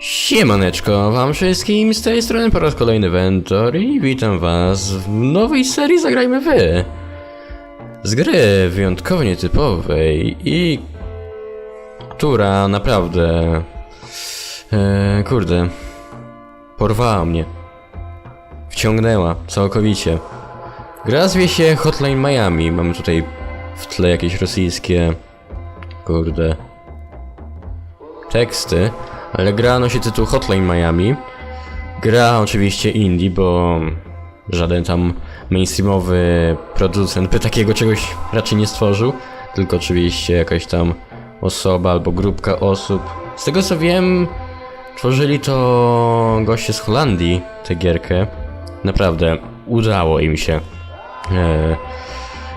Siemaneczko wam wszystkim, z tej strony po raz kolejny Ventor i witam was w nowej serii Zagrajmy Wy. Z gry wyjątkowo nietypowej i która naprawdę, e, kurde, porwała mnie. Wciągnęła całkowicie. Gra zwie się Hotline Miami, mamy tutaj w tle jakieś rosyjskie, kurde, teksty, ale gra nosi tytuł Hotline Miami. Gra oczywiście indie, bo żaden tam mainstreamowy producent by takiego czegoś raczej nie stworzył, tylko oczywiście jakaś tam osoba albo grupka osób. Z tego co wiem, tworzyli to goście z Holandii, tę gierkę. Naprawdę, udało im się. Eee,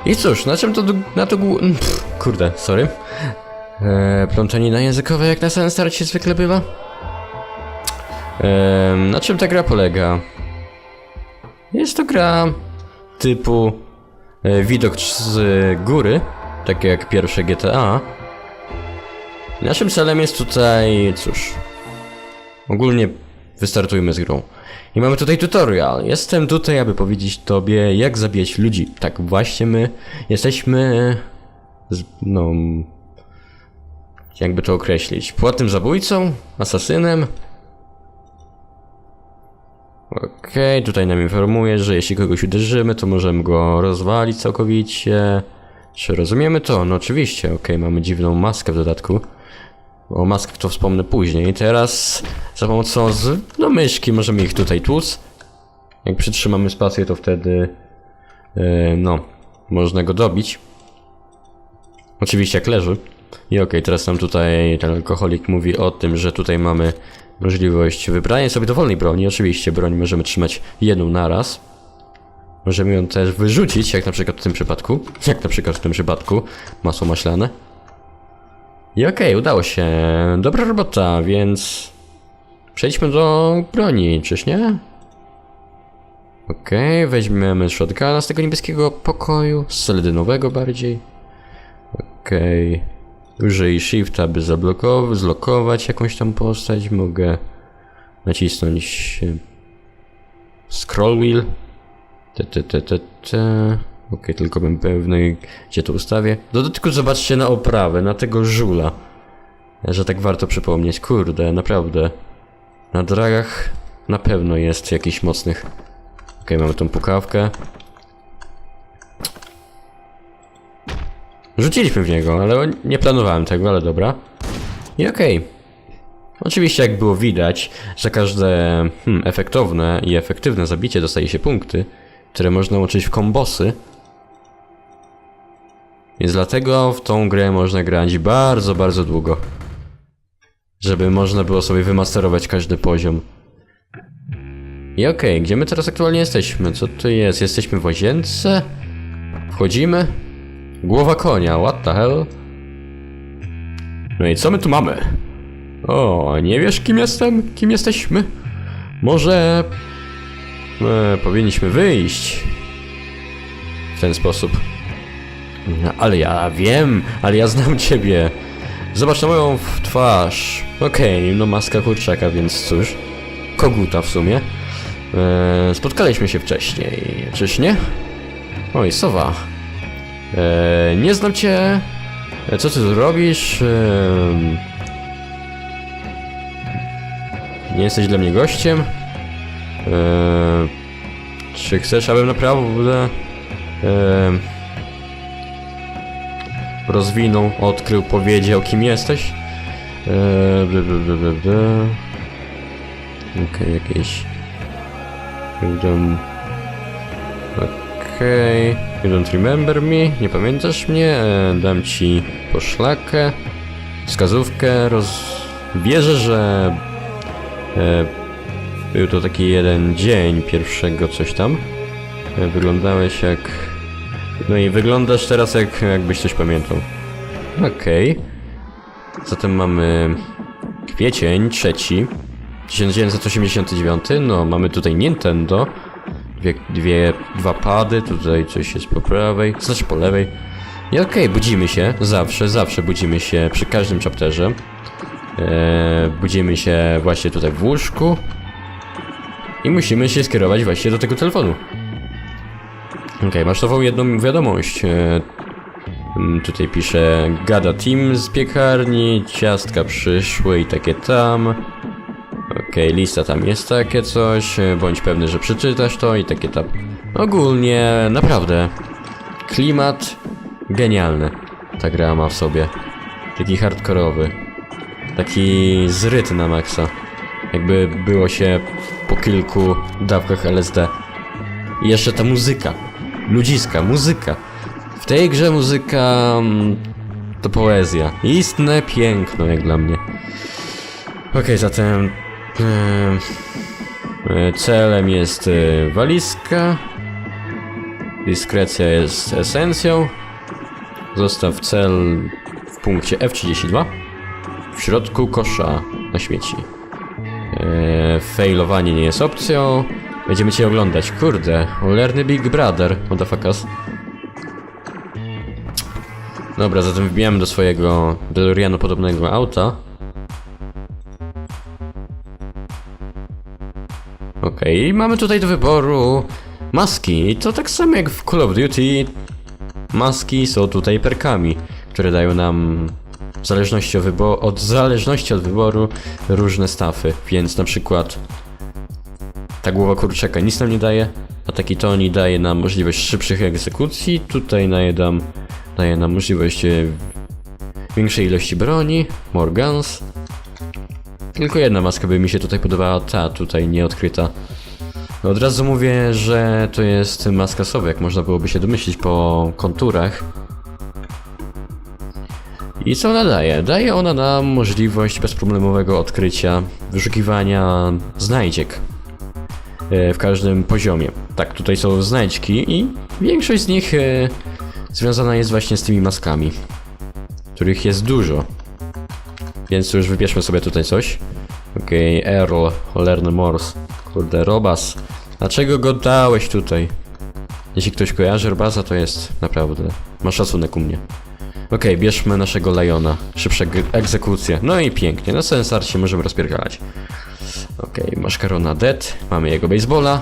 I cóż, na czym to, na to, pff, kurde, sorry. Eee, plątanina językowa jak na samym starcie zwykle bywa. Eee, na czym ta gra polega? Jest to gra typu e, widok z góry, tak jak pierwsze GTA. Naszym celem jest tutaj, cóż, ogólnie wystartujmy z grą. I mamy tutaj tutorial. Jestem tutaj, aby powiedzieć tobie, jak zabijać ludzi. Tak, właśnie my jesteśmy, z, no, jakby to określić, płatnym zabójcą, asasynem. Okej, tutaj nam informuje, że jeśli kogoś uderzymy, to możemy go rozwalić całkowicie. Czy rozumiemy to? No oczywiście, okej, mamy dziwną maskę w dodatku. O maskach to wspomnę później. Teraz za pomocą z, no, myszki możemy ich tutaj tłuc. Jak przytrzymamy spację, to wtedy, e, no, można go dobić. Oczywiście jak leży. I okej, teraz nam tutaj ten alkoholik mówi o tym, że tutaj mamy możliwość wybrania sobie dowolnej broni. Oczywiście broń możemy trzymać jedną naraz. Możemy ją też wyrzucić, jak na przykład w tym przypadku. Jak na przykład w tym przypadku. Masło maślane. I okej, udało się. Dobra robota, więc... Przejdźmy do broni, czyż nie? Okej, weźmiemy shotguna z tego niebieskiego pokoju, z seledynowego bardziej. Okej. Użyj shifta, by zablokować, zlokować jakąś tam postać. Mogę nacisnąć e, scroll wheel. Te, te, te, te, te. Okej, tylko bym pewny, gdzie to ustawię. W dodatku zobaczcie na oprawę, na tego żula. Że tak warto przypomnieć. Kurde, naprawdę. Na dragach na pewno jest jakiś mocnych. Okej, mamy tą pukawkę. Rzuciliśmy w niego, ale nie planowałem tego, ale dobra. I okej. Oczywiście, jak było widać, za każde hmm, efektowne i efektywne zabicie dostaje się punkty, które można łączyć w kombosy. Więc dlatego w tą grę można grać bardzo, bardzo długo. Żeby można było sobie wymasterować każdy poziom. I okej, gdzie my teraz aktualnie jesteśmy? Co to jest? Jesteśmy w łazience? Wchodzimy? Głowa konia, what the hell? No i co my tu mamy? O, nie wiesz kim jestem? Kim jesteśmy? Może... E, powinniśmy wyjść. W ten sposób. No, ale ja wiem, ale ja znam ciebie. Zobacz na moją twarz. Okej, no maska kurczaka, więc cóż. Koguta w sumie. E, spotkaliśmy się wcześniej, czyż nie? Oj, sowa. E, nie znam cię. E, Co ty tu robisz? Em, nie jesteś dla mnie gościem. E, czy chcesz, abym naprawdę em, rozwinął, odkrył, powiedział, kim jesteś? E, ble. Okej, jakieś... Będą... Okej, you don't remember me, nie pamiętasz mnie, e, dam ci poszlakę, wskazówkę, roz... Wierzę, że e, był to taki jeden dzień pierwszego coś tam. E, wyglądałeś jak... No i wyglądasz teraz jak, jakbyś coś pamiętał. Okej. Zatem mamy kwiecień trzeci, 1989, no mamy tutaj Nintendo, dwie, dwie, dwa pady, tutaj coś jest po prawej, znaczy po lewej. I okej, budzimy się, zawsze, zawsze budzimy się przy każdym chapterze. E, budzimy się właśnie tutaj w łóżku. I musimy się skierować właśnie do tego telefonu. Okej, masz nową jedną wiadomość. E, mm, tutaj pisze Gada Team z piekarni, ciastka przyszły i takie tam. Okej, lista tam jest takie coś, e, bądź pewny, że przeczytasz to i takie tam. Ogólnie, naprawdę, klimat genialny ta gra ma w sobie. Taki hardkorowy. Taki zryt na maksa. Jakby było się po kilku dawkach LSD. I jeszcze ta muzyka. Ludziska, muzyka. W tej grze muzyka mm, to poezja. Istne piękno jak dla mnie. Okej, zatem e, e, celem jest e, walizka. Dyskrecja jest esencją. Zostaw cel w punkcie F32. W środku kosza na śmieci. Failowanie nie jest opcją. Będziemy cię oglądać. Kurde, cholerny Big Brother. Motherfuckers. Dobra, zatem wbijamy do swojego DeLoreanu podobnego auta. Okej, mamy tutaj do wyboru maski. I to tak samo jak w Call of Duty. Maski są tutaj perkami, które dają nam w zależności od, od zależności od wyboru różne stafy. Więc na przykład ta głowa kurczaka nic nam nie daje, a taki Tony daje nam możliwość szybszych egzekucji. Tutaj daje nam, daje nam możliwość e, większej ilości broni, more guns. Tylko jedna maska by mi się tutaj podobała, ta tutaj nieodkryta. No Od razu mówię, że to jest maska sowy, jak można byłoby się domyślić po konturach. I co ona daje? Daje ona nam możliwość bezproblemowego odkrycia, wyszukiwania znajdziek e, w każdym poziomie. Tak, tutaj są znajdźki i większość z nich e, związana jest właśnie z tymi maskami, których jest dużo. Więc już wybierzmy sobie tutaj coś. Okej, Earl, cholerny Morse. Kurde, Robas. Dlaczego go dałeś tutaj? Jeśli ktoś kojarzy Robasa, to jest naprawdę. Ma szacunek u mnie. Okej, bierzmy naszego Liona. Szybsza egzekucja. No i pięknie, na samym starcie możemy rozpiergalać. Okej, maszkarona dead. Mamy jego baseballa.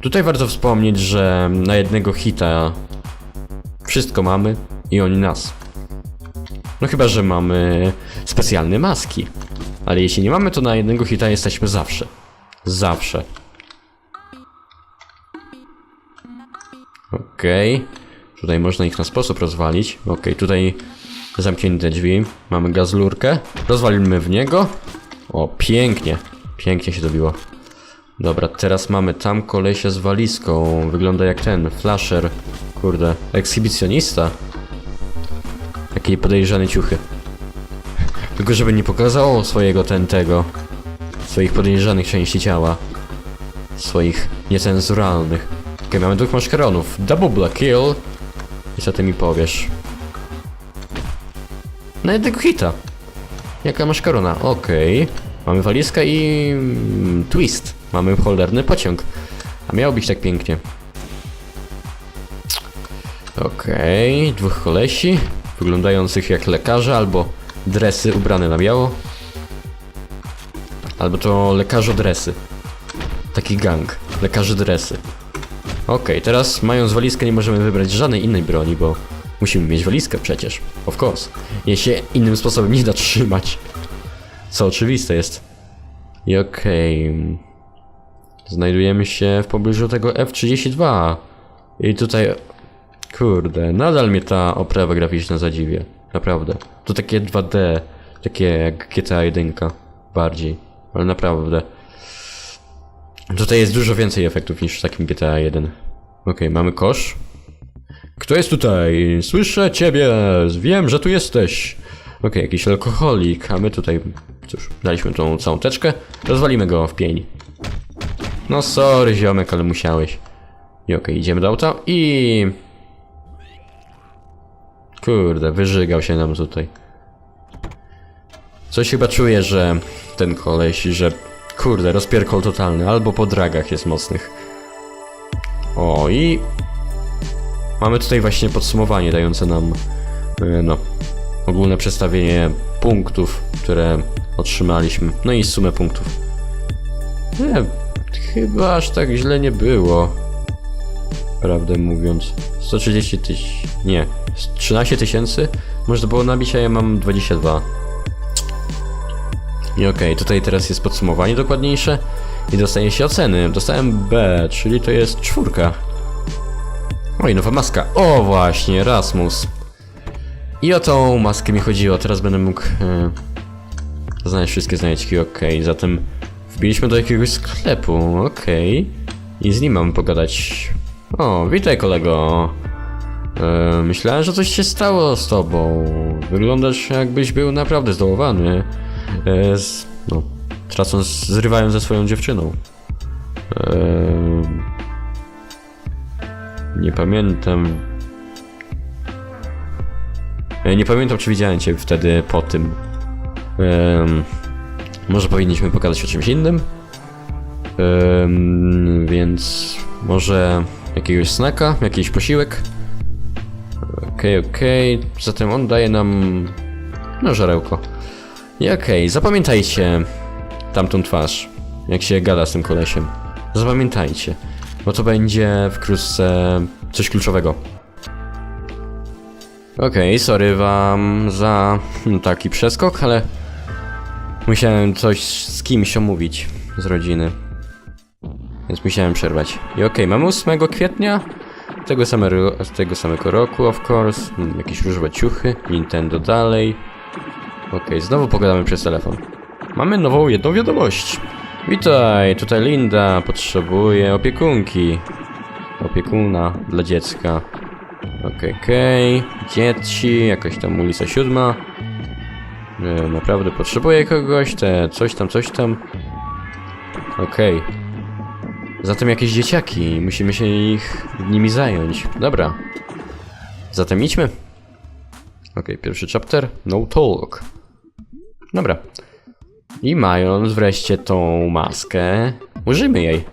Tutaj warto wspomnieć, że na jednego hita wszystko mamy i oni nas. No chyba, że mamy specjalne maski. Ale jeśli nie mamy, to na jednego hita jesteśmy zawsze. Zawsze. Okej. Tutaj można ich na sposób rozwalić. Okej, tutaj zamknięte drzwi. Mamy gazlurkę. Rozwalimy w niego. O, pięknie. Pięknie się dobiło. Dobra, teraz mamy tam kolesia z walizką. Wygląda jak ten, flasher. Kurde, ekshibicjonista. Takie podejrzane ciuchy. Tylko żeby nie pokazało swojego ten tego. Swoich podejrzanych części ciała. Swoich niecenzuralnych. Okej, mamy dwóch maszkaronów. Double black kill. I co ty mi powiesz? Na jednego hita. Jaka maszkarona? Okej. Mamy walizkę i... mm, twist. Mamy cholerny pociąg. A miało być tak pięknie. Okej, dwóch kolesi. Wyglądających jak lekarze albo dresy ubrane na biało. Albo to lekarzo dresy. Taki gang. Lekarzy dresy. Okej, teraz mając walizkę nie możemy wybrać żadnej innej broni, bo musimy mieć walizkę przecież. Of course. Jej się innym sposobem nie da trzymać. Co oczywiste jest. I okej. Znajdujemy się w pobliżu tego F32. I tutaj... Kurde, nadal mnie ta oprawa graficzna zadziwia. Naprawdę. To takie 2D. Takie jak GTA 1. Bardziej. Ale naprawdę. Tutaj jest dużo więcej efektów niż w takim GTA 1. Okej, mamy kosz. Kto jest tutaj? Słyszę ciebie! Wiem, że tu jesteś! Okej, jakiś alkoholik, a my tutaj... Cóż, daliśmy tą całą teczkę. Rozwalimy go w pień. No sorry ziomek, ale musiałeś. I okej, idziemy do auta i... Kurde, wyżygał się nam tutaj. Coś chyba czuję, że ten koleś, że kurde, rozpierkol totalny, albo po dragach jest mocnych. O i mamy tutaj właśnie podsumowanie dające nam, e, no, ogólne przedstawienie punktów, które otrzymaliśmy. No i sumę punktów. Nie, chyba aż tak źle nie było. Prawdę mówiąc. 130 tysięcy. Nie. 13 tysięcy? Można było nabić, a ja mam 22. I okej, tutaj teraz jest podsumowanie dokładniejsze i dostaje się oceny. Dostałem B, czyli to jest czwórka. Oj, nowa maska. O, właśnie, Rasmus. I o tą maskę mi chodziło. Teraz będę mógł e, znaleźć wszystkie znajdźki. Okej, zatem wbiliśmy do jakiegoś sklepu. Okej. I z nim mam pogadać. O, witaj kolego. E, myślałem, że coś się stało z tobą. Wyglądasz jakbyś był naprawdę zdołowany. E, z, no, tracąc, zrywając ze swoją dziewczyną. E, nie pamiętam. Nie pamiętam, czy widziałem cię wtedy po tym. Może powinniśmy pogadać o czymś innym. Więc może jakiegoś snacka, jakiś posiłek. Okej, okej. Zatem on daje nam. No, żarełko. I okej, zapamiętajcie tamtą twarz, jak się gada z tym kolesiem. Zapamiętajcie, bo to będzie wkrótce coś kluczowego. Okej, sorry wam za hmm, taki przeskok, ale musiałem coś z kimś omówić z rodziny. Więc musiałem przerwać. I okej, mamy 8 kwietnia tego samego, z tego samego roku, of course. Hmm, jakieś różowe ciuchy, Nintendo dalej. Okej, znowu pogadamy przez telefon. Mamy nową jedną wiadomość. Witaj, tutaj Linda potrzebuje opiekunki. Opiekuna dla dziecka. Okej, okej. Dzieci, jakaś tam ulica siódma. E, naprawdę potrzebuję kogoś, te coś tam, coś tam. Okej. Zatem jakieś dzieciaki, musimy się ich nimi zająć. Dobra. Zatem idźmy. Okej, pierwszy chapter. No talk. Dobra. I mając wreszcie tą maskę, użyjmy jej.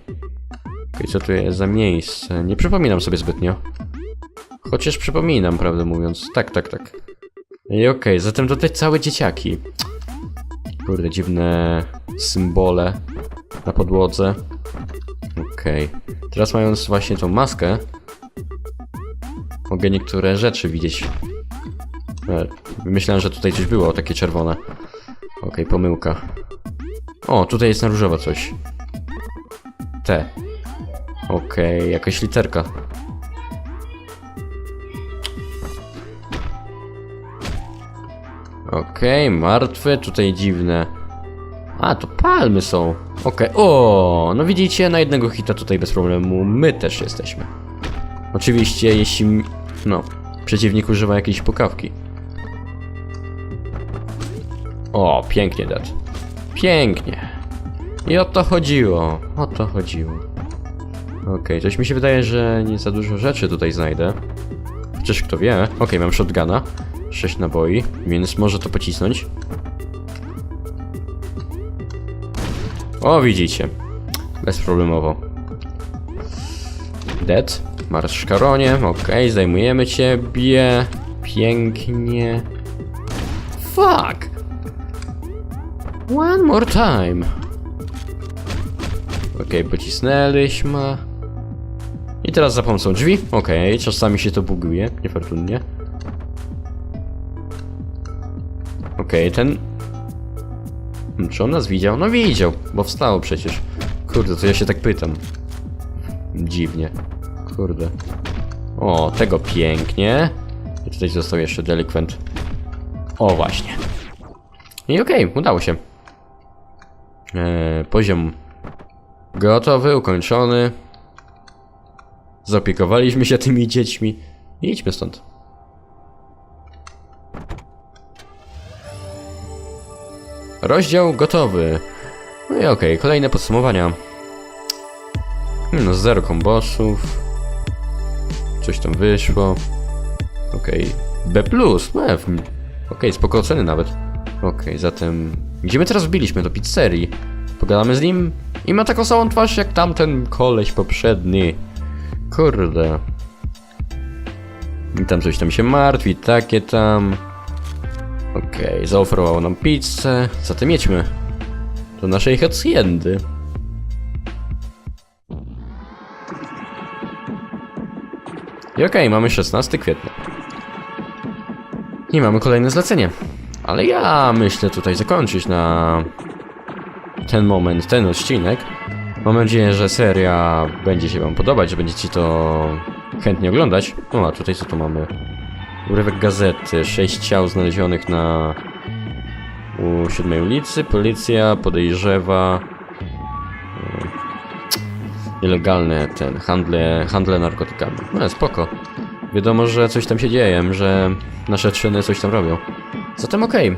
Okej, co tu jest za miejsce? Nie przypominam sobie zbytnio. Chociaż przypominam, prawdę mówiąc. Tak, tak, tak. I okej, zatem tutaj całe dzieciaki. Kurde, dziwne symbole na podłodze. Okej. Teraz mając właśnie tą maskę, mogę niektóre rzeczy widzieć. E, Myślałem, że tutaj coś było, takie czerwone. Okej, pomyłka. O, tutaj jest na różowo coś. T. Okej, jakaś literka. Okej, martwe, tutaj dziwne. A, to palmy są. Okej, o, no widzicie, na jednego hita tutaj bez problemu my też jesteśmy. Oczywiście, jeśli, no, przeciwnik używa jakiejś pukawki. O, pięknie, Dad. Pięknie. I o to chodziło. O to chodziło. Okej, coś mi się wydaje, że nie za dużo rzeczy tutaj znajdę. Chociaż kto wie. Okej, mam shotguna. 6 naboi, więc może to pocisnąć. O, widzicie. Bezproblemowo. Dead. Marsz Karonie. Okej, zajmujemy ciebie. Pięknie. Fuck! One more time. Okej, pocisnęliśmy. I teraz za pomocą drzwi. Okej, czasami się to buguje, niefortunnie. Okej, ten... Hmm, Czy on nas widział? No widział, bo wstał przecież. Kurde, to ja się tak pytam. Dziwnie. Kurde. O, tego pięknie. I tutaj został jeszcze delikwent. O, właśnie. I okej, udało się. Eee, poziom gotowy, ukończony. Zaopiekowaliśmy się tymi dziećmi. I idźmy stąd. Rozdział gotowy. No i okej, kolejne podsumowania. No, zero kombosów. Coś tam wyszło. Okej. B+, no F. Okej, spoko oceny nawet. Okej, zatem... Gdzie my teraz wbiliśmy? Do pizzerii. Pogadamy z nim? I ma taką samą twarz jak tamten koleś poprzedni. Kurde. I tam coś tam się martwi, takie tam. Okej, zaoferował nam pizzę. Zatem jedźmy do naszej haciendy. I okej, mamy 16 kwietnia. I mamy kolejne zlecenie. Ale ja myślę tutaj zakończyć na ten moment, ten odcinek. Mam nadzieję, że seria będzie się Wam podobać, że będziecie to chętnie oglądać. No a tutaj co tu mamy? Urywek gazety, sześć ciał znalezionych na u siódmej ulicy. Policja podejrzewa e, nielegalne ten handle, handle narkotykami. No spoko. Wiadomo, że coś tam się dzieje, że nasze czyny coś tam robią. Zatem okej.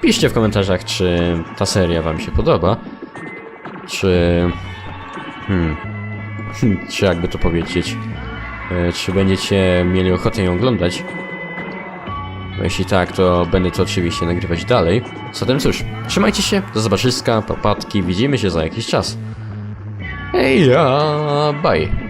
Piszcie w komentarzach, czy ta seria wam się podoba. Czy... Hmm... czy jakby to powiedzieć... e, Czy będziecie mieli ochotę ją oglądać? Bo jeśli tak, to będę to oczywiście nagrywać dalej. Zatem cóż, trzymajcie się, do zobaczyska, papatki, widzimy się za jakiś czas. Hej, ja, bye.